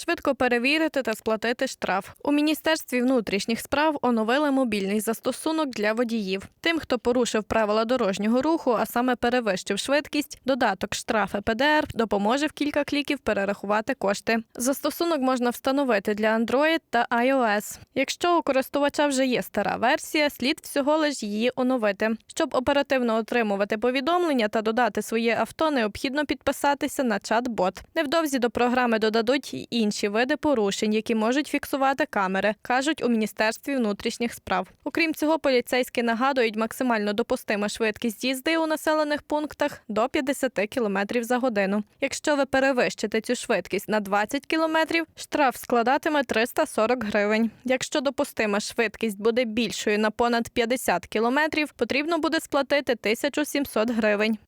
швидко перевірити та сплатити штраф. У міністерстві внутрішніх справ оновили мобільний застосунок для водіїв. Тим, хто порушив правила дорожнього руху, а саме перевищив швидкість, додаток штрафи ПДР допоможе в кілька кліків перерахувати кошти. Застосунок можна встановити для Android та iOS. Якщо у користувача вже є стара версія, слід всього лиш її оновити. Щоб оперативно отримувати повідомлення та додати своє авто, необхідно підписатися на чат-бот. Невдовзі до програми додадуть інші види порушень, які можуть фіксувати камери, кажуть у міністерстві внутрішніх справ. Окрім цього, поліцейські нагадують максимально допустима швидкість їзди у населених пунктах до 50 км за годину. Якщо ви перевищите цю швидкість на 20 км, штраф складатиме 340 гривень. Якщо допустима швидкість буде більшою на понад 50 км, потрібно буде сплатити 1700 гривень.